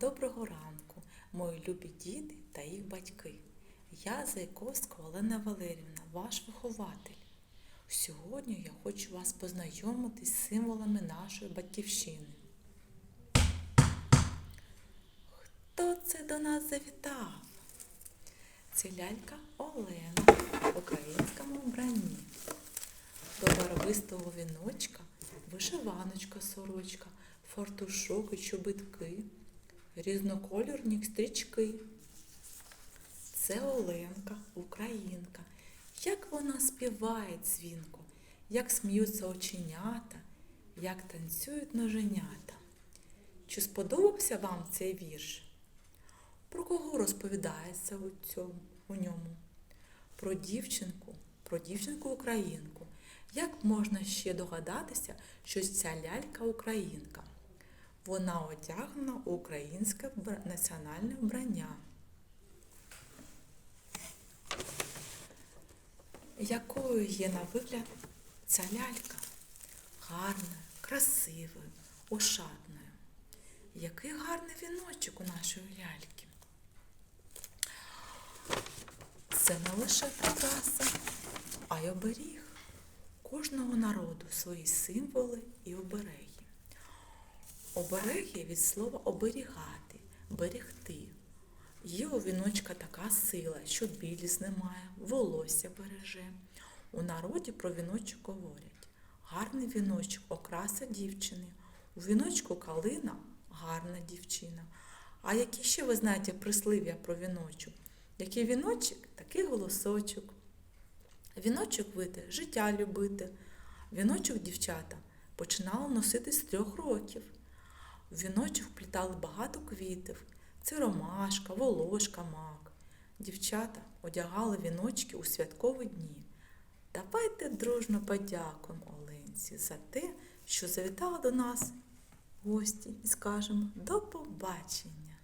Доброго ранку, мої любі діти та їх батьки. Я Зайковська Олена Валерівна, ваш вихователь. Сьогодні я хочу вас познайомити з символами нашої батьківщини. Хто це до нас завітав? Це лялька Олена в українському вбранні. До барвистого віночка вишиваночка сорочка, фартушок і чобітки, різнокольорні стрічки. Це Оленка, українка. Як вона співає дзвінко, як сміються оченята, як танцюють ноженята. Чи сподобався вам цей вірш? Про кого розповідається у, цьому, у ньому? Про дівчинку, про дівчинку українку. Як можна ще догадатися, що ця лялька українка? Вона одягнена у українське національне вбрання. Якою є на вигляд ця лялька? Гарною, красивою, ошатною. Який гарний віночок у нашої ляльки. Це не лише прикраса, а й оберіг. Кожного народу свої символи і обереги. Обереги від слова оберігати, берегти. Є у віночка така сила, що біліз немає, волосся береже. У народі про віночок говорять. Гарний віночок окраса дівчини. У віночку калина гарна дівчина. А які ще ви знаєте прислів'я про віночок? Який віночок, такий голосочок. Віночок вити життя любити. Віночок дівчата починали носити з трьох років. В віночок вплітали багато квітів. Це ромашка, волошка, мак. Дівчата одягали віночки у святкові дні. Давайте дружно подякуємо Оленці за те, що завітала до нас гості і скажемо до побачення.